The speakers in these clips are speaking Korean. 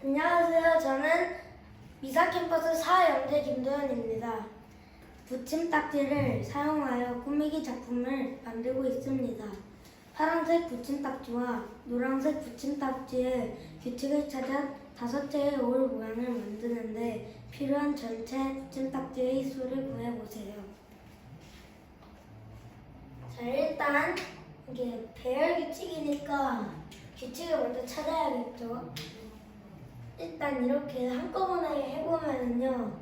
안녕하세요. 저는 미사 캠퍼스 4연대 김도현입니다. 붙임 딱지를 사용하여 꾸미기 작품을 만들고 있습니다. 파란색 붙임 딱지와 노란색 붙임 딱지의 규칙을 찾아 다섯 개의 올 모양을 만드는데 필요한 전체 붙임 딱지의 수를 구해보세요. 자, 일단 이게 배열 규칙이니까 규칙을 먼저 찾아야겠죠. 일단 이렇게 한꺼번에 해보면은요.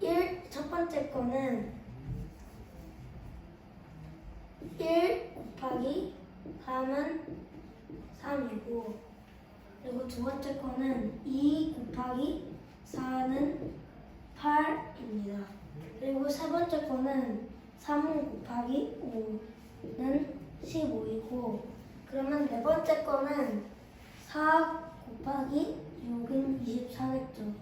1, 첫 번째 거는 1 곱하기 3은 3이고 그리고 두 번째 거는 2 곱하기 4는 8입니다. 그리고 세 번째 거는 3 곱하기 5는 15이고 그러면 네 번째 거는 4 곱하기 6은 24겠죠.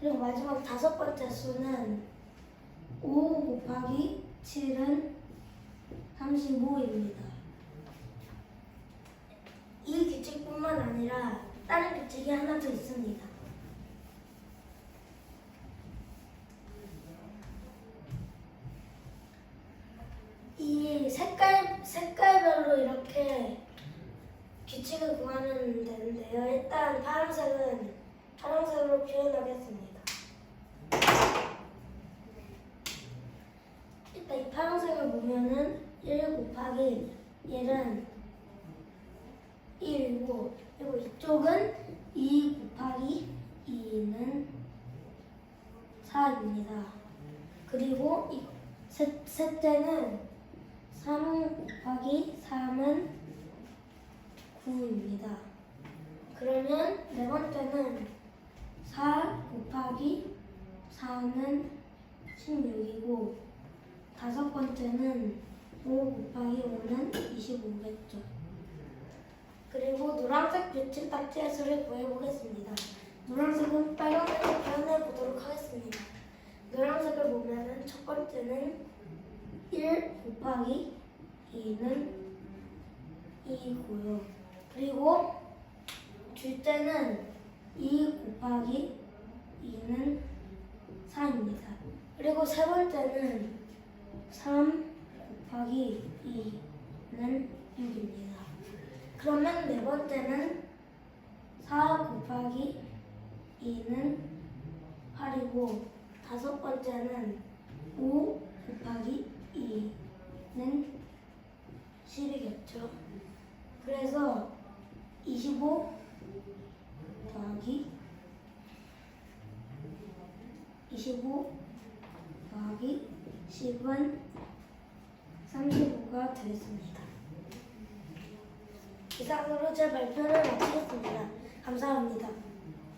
그리고 마지막 다섯 번째 수는 5 곱하기 7은 35입니다. 이 규칙뿐만 아니라 다른 규칙이 하나 더 있습니다. 이 색깔 색깔별로 이렇게 규칙을 구하면 되는데요. 일단 파란색은 파란색으로 표현하겠습니다. 일단 이 파란색을 보면은 1 곱하기 1은 1이고 그리고 이쪽은 2 곱하기 2는 4입니다. 그리고 이 셋, 셋째는 3 곱하기 3은 9입니다. 그러면 네 번째는 4 곱하기 4는 16이고 다섯 번째는 5 곱하기 5는 25겠죠. 그리고 노란색 딱지의 수를 구해보겠습니다. 노란색은 빨간색으로 표현해 보도록 하겠습니다. 노란색을 보면은 첫 번째는 1 곱하기 2는 2고요. 그리고 둘째는 2 곱하기 2는 4입니다. 그리고 세 번째는 3 곱하기 2는 6입니다. 그러면 네 번째는 4 곱하기 2는 8이고 다섯 번째는 5 곱하기 2는 10이겠죠. 그래서 25 더하기 25 더하기 10은 35가 되겠습니다. 이상으로 제 발표를 마치겠습니다. 감사합니다.